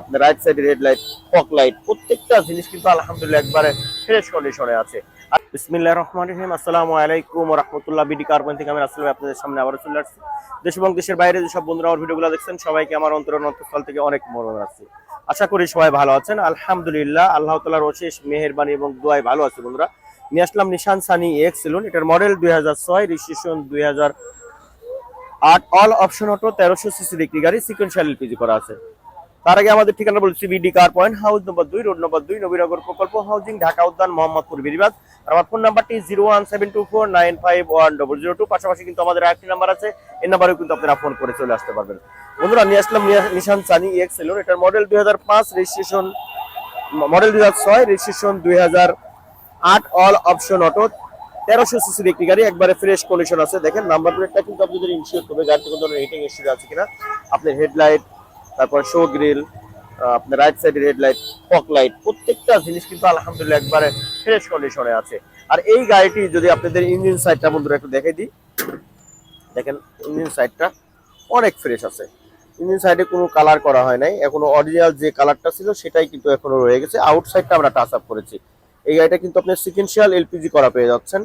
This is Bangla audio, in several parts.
আপনার রাইট সাইডের হেডলাইট ফক লাইট প্রত্যেকটা জিনিস কিন্তু আলহামদুলিল্লাহ একবারে ফ্রেশ কন্ডিশনে আছে। আর বিসমিল্লাহির রহমানির রহিম, আসসালামু আলাইকুম রাহমাতুল্লাহ বিডি কার্বন থেকে আমি আসলে আপনাদের সামনে আবারও চলে আসছি। দেশ এবং দেশের বাইরে যেসব বন্ধুরা আমার ভিডিওগুলো দেখছেন, সবাইকে আমার অন্তরের থেকে অনেক মরণ আছে। আশা করি সবাই ভালো আছেন। আলহামদুলিল্লাহ, আল্লাহ তালার অশেষ মেহেরবানি এবং দোয়ায় ভালো আছে বন্ধুরা। নিয়ে আসলাম নিশান সানি এক্স সেলুন এটার মডেল দুই হাজার ছয় রেজিস্ট্রেশন দুই হাজার আট অল অপশন অটো তেরোশো সিসি একটি গাড়ি সিকোয়েন্সিয়াল এলপিজি করা আছে। তার আগে আমাদের ঠিকানা বলছি BD car point, house number দুই, রোড নম্বর দুই, নবীনগর প্রকল্প হাউজিং, ঢাকা উদ্যান, মোহাম্মদপুর, বিরিবাদ। আমার ফোন নাম্বারটি zero one seven two four nine five one double zero two. পাশাপাশি কিন্তু আমাদের আরেকটি নাম্বার আছে, এই নাম্বারেও কিন্তু আপনারা ফোন করে চলে আসতে পারবেন। বন্ধুরা, নিয়ে আসলাম নিশান সানি এক্স সেলুন এটার মডেল দুই হাজার পাঁচ রেজিস্ট্রেশন মডেল দুই হাজার ছয় রেজিস্ট্রেশন দুই হাজার আট অল অপশন অটো তেরোশো সিসির একটি গাড়ি, একবারে ফ্রেশ কন্ডিশন আছে। দেখেন নাম্বার প্লেটটা কিন্তু আপনাদের ইনশিওর করবে। গাড়িতে কোনো ধরনের হিটিং আছে কিনা, আপনার হেডলাইট তারপর শো গ্রিল আপনার রাইট সাইডের হেডলাইট ফক লাইট প্রত্যেকটা জিনিস কিন্তু আলহামদুলিল্লাহ একবারে ফ্রেশ কন্ডিশনে আছে। আর এই গাড়িটি যদি আপনাদের ইঞ্জিন সাইডটা বন্ধুরা একটু দেখে দিই। দেখেন ইঞ্জিন সাইডটা অনেক ফ্রেশ আছে। ইঞ্জিন সাইডে কোনো কালার করা হয় নাই। এখনও অরিজিনাল যে কালারটা ছিল, সেটাই কিন্তু এখনও রয়ে গেছে। আউটসাইডটা আমরা টাচ আপ করেছি। এই গাড়িটা কিন্তু আপনি সিকেন্সিয়াল এলপিজি করা পেয়ে যাচ্ছেন।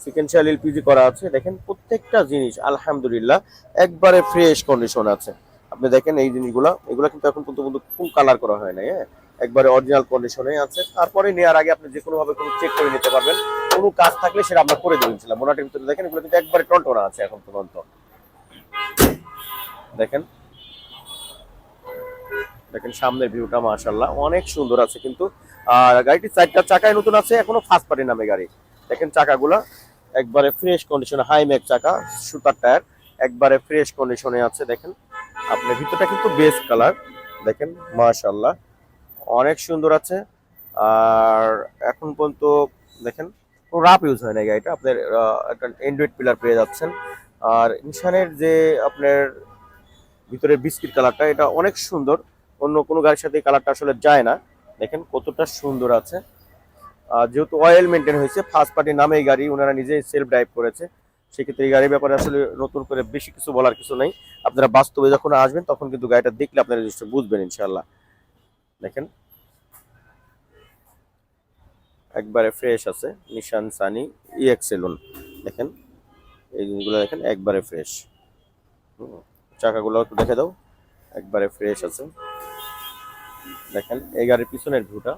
সিকেন্সিয়াল এলপিজি করা আছে। দেখেন, প্রত্যেকটা জিনিস আলহামদুলিল্লাহ একবারে ফ্রেশ কন্ডিশন আছে। আপনি দেখেন এই জিনিসগুলো, এগুলো কিন্তু এখন পর্যন্ত কোন কালার করা হয় নাই হ্যাঁ? একবারে অরিজিনাল কন্ডিশনে আছে। তারপরে নেওয়ার আগে আপনি যে কোনো ভাবে কোনো চেক করে নিতে পারবেন। কোনো কাজ থাকলে সেটা আমরা করে দেবেন ছিলাম মোনাটির ভিতরে দেখেন, এগুলো কিন্তু একবারে টনটনা আছে এখন পর্যন্ত। দেখেন। দেখেন সামনের ভিউটা মাশাল্লাহ অনেক সুন্দর আছে কিন্তু। আর গাড়িটির চারটা চাকায় নতুন আছে, এখনও ফার্স্ট পার্টি নামে গাড়ি। দেখেন চাকাগুলা, একবারে ফ্রেশ কন্ডিশনে হাই ম্যাক চাকা, সুতার টায়ার একবারে ফ্রেশ কন্ডিশনে আছে, দেখেন। আপনার ভিতরটা কিন্তু বেস্ট কালার দেখেন মাশাল্লাহ অনেক সুন্দর আছে। আর এখন পর্যন্ত, দেখেন কোনো রাপ ইউজ হয় না গাড়িটা। আপনার একটা অ্যান্ড্রয়েড পিলার পেয়ে যাচ্ছেন। আর নিশানের যে আপনার ভিতরে বিস্কিট কালারটা এটা অনেক সুন্দর। অন্য কোনো গাড়ির সাথে কালারটা আসলে যায় না। দেখেন, কতটা সুন্দর আছে। আর যেহেতু অয়েল মেনটেন হয়েছে ফার্স্ট পার্টি নামে এই গাড়ি, ওনারা নিজেই সেলফ ড্রাইভ করেছে। সেক্ষেত্রে এই গাড়ির ব্যাপারে আসলে নতুন করে বেশি কিছু বলার কিছু নেই। আপনারা বাস্তবে যখন আসবেন, তখন কিন্তু গাড়িটা দেখলে আপনারা জিনিসটা বুঝবেন ইনশাল্লাহ দেখেন। একবারে ফ্রেশ আছে। নিশান সানি ইএক্স সেলুন দেখেন। এই জিনিসগুলো দেখেন, একবারে ফ্রেশ চাকাগুলো একটু দেখে দাও। একবারে ফ্রেশ আছে। দেখেন, এই গাড়ির পিছনের ভিউটা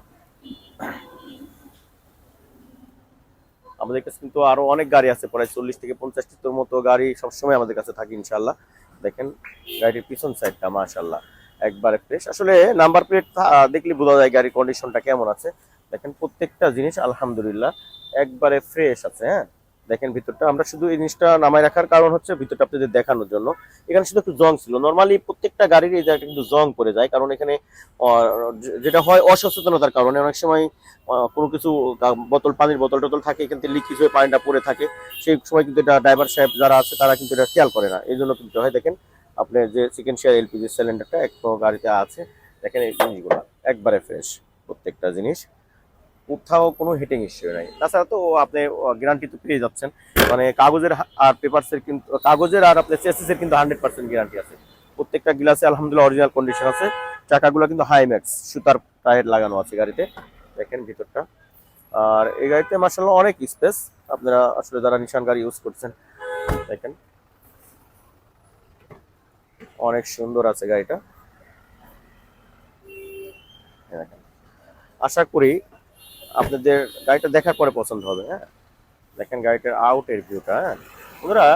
আমাদের কাছে কিন্তু আরও অনেক গাড়ি আছে, প্রায় চল্লিশ থেকে পঞ্চাশটির মতো গাড়ি সবসময় আমাদের কাছে থাকে ইনশাল্লাহ দেখেন, গাড়ির পিছন সাইডটা মাশাল্লাহ একবারে ফ্রেশ আসলে নাম্বার প্লেট দেখলে বোঝা যায় গাড়ির কন্ডিশনটা কেমন আছে। দেখেন, প্রত্যেকটা জিনিস আলহামদুলিল্লাহ একবারে ফ্রেশ আছে হ্যাঁ? দেখেন ভিতরটা। আমরা শুধু এই জিনিসটা নামায় রাখার কারণ হচ্ছে ভিতরটা আপনাদের দেখানোর জন্য। এখানে শুধু একটু জং ছিল। নর্মালি প্রত্যেকটা গাড়ির এই জায়গাটা কিন্তু জং পড়ে যায়। কারণ এখানে যেটা হয় অসচেতনতার কারণে অনেক সময় কোনো কিছু বোতল, পানির বোতল টোতল থাকে, এখান থেকে লিকেজ হয়ে পানিটা পড়ে থাকে। সেই সময় কিন্তু এটা ড্রাইভার সাহেব যারা আছে, তারা কিন্তু এটা খেয়াল করে না। এই জন্য কিন্তু হয়, দেখেন আপনার যে চিকেন শেয়ার এলপিজি সিলিন্ডারটা একটু গাড়িতে আছে, দেখেন এই জিনিসগুলো। একবারে ফ্রেশ প্রত্যেকটা জিনিস। কোথাও কোনো হিটিং ইস্যু নাই। তাছাড়া তো আপনি গ্যারান্টি তো পেয়ে যাচ্ছেন। মানে কাগজের আর পেপারসের কিন্তু কাগজের আর আপনার চেসিসের কিন্তু হান্ড্রেড পার্সেন্ট গ্যারান্টি আছে। প্রত্যেকটা গ্লাসে আলহামদুলিল্লাহ অরিজিনাল কন্ডিশন আছে। চাকাগুলো কিন্তু হাই ম্যাক্স সুতার টায়ার লাগানো আছে গাড়িতে। দেখেন ভিতরটা। আর এই গাড়িতে মার্শাল্লাহ অনেক স্পেস আপনারা আসলে যারা নিশান গাড়ি ইউজ করছেন, দেখেন। অনেক সুন্দর আছে গাড়িটা। আশা করি আপনাদের গাড়িটা দেখার পরে পছন্দ হবে হ্যাঁ? দেখেন গাড়িটার আউটের ভিউটা হ্যাঁ? বন্ধুরা,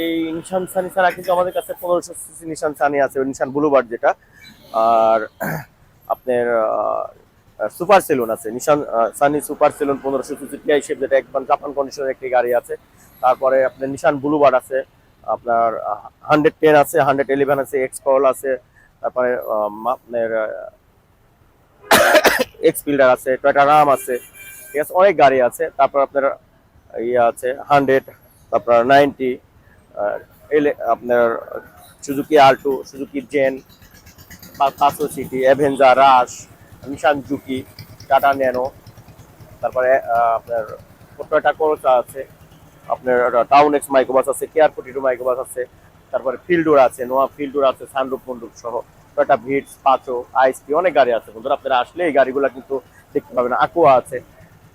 এই নিশান সানি ছাড়া কিন্তু আমাদের কাছে পনেরোশো সিসি নিশান সানি আছে নিশান ব্লুবার্ড যেটা। আর আপনার সুপার সেলুন আছে নিশান সানি সুপার সেলুন পনেরোশো সিসি টিআই শেপ যেটা একদম জাপান কন্ডিশনের একটি গাড়ি আছে। তারপরে আপনার নিশান ব্লুবার্ড আছে, আপনার হান্ড্রেড টেন আছে হান্ড্রেড ইলেভেন আছে এক্স কল আছে, তারপরে আপনার এক্স ফিল্ডার আছে টয়টা রাম আছে, ঠিক আছে, অনেক গাড়ি আছে। তারপর আপনার ইয়ে আছে হান্ড্রেড তারপর নাইনটি আপনার সুজুকি আল্টো সুজুকি জেন পাঁচশো city Avenger Rush Nissan Juke Tata Nano তারপরে আপনার টয়টা করোচা আছে, আপনার টাউন এক্স মাইক্রোবাস আছে কেয়ার ফোর্টি টু মাইক্রোবাস আছে। তারপরে ফিল্ডোর আছে, নোয়া ফিল্ডোর আছে, সানরুপ মন্ডুপ সহ টয়টা ভিটস, পাচো আইসপি অনেক গাড়ি আছে। বন্ধুরা, আপনারা আসলে এই গাড়িগুলো কিন্তু দেখতে পাবেন। আকোয়া আছে।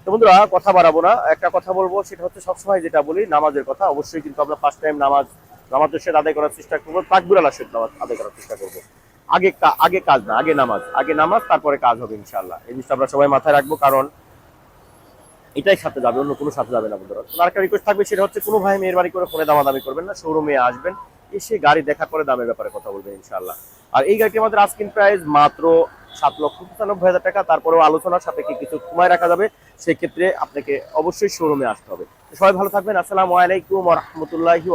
তো বন্ধুরা, কথা বাড়াবো না। একটা কথা বলব, সেটা হচ্ছে সবসময় যেটা বলি, নামাজের কথা। অবশ্যই কিন্তু আমরা ফার্স্ট টাইম নামাজ নামাজের সাথে আদায় করার চেষ্টা করব, তাকবির আল্লাহ সাথে নামাজ আদায় করার চেষ্টা করব। আগে আগে কাজ না, আগে নামাজ। আগে নামাজ, তারপরে কাজ হবে ইনশাল্লাহ এই জিনিসটা আমরা সবাই মাথায় রাখব, কারণ এটাই সাথে যাবে, অন্য কোনো সাথে যাবে না, বন্ধুরা। আর একটা রিকোয়েস্ট থাকবে, সেটা হচ্ছে কোনো ভাই মেয়ের বাড়ি করে ফোনে দামাদামি করবেন না শোরুমে আসবেন। এসে গাড়ি দেখা করে দামের ব্যাপারে কথা বলবেন ইনশাল্লাহ আর এই গাড়িটি আমাদের আস্কিন প্রাইস মাত্র সাত লক্ষ পঁচানব্বই হাজার টাকা, তারপরেও আলোচনার সাপেক্ষে কিছু কমায় রাখা যাবে, সেক্ষেত্রে আপনাকে অবশ্যই শোরুমে আসতে হবে। সবাই ভালো থাকবেন, আসসালামু আলাইকুম রহমতুল্লাহি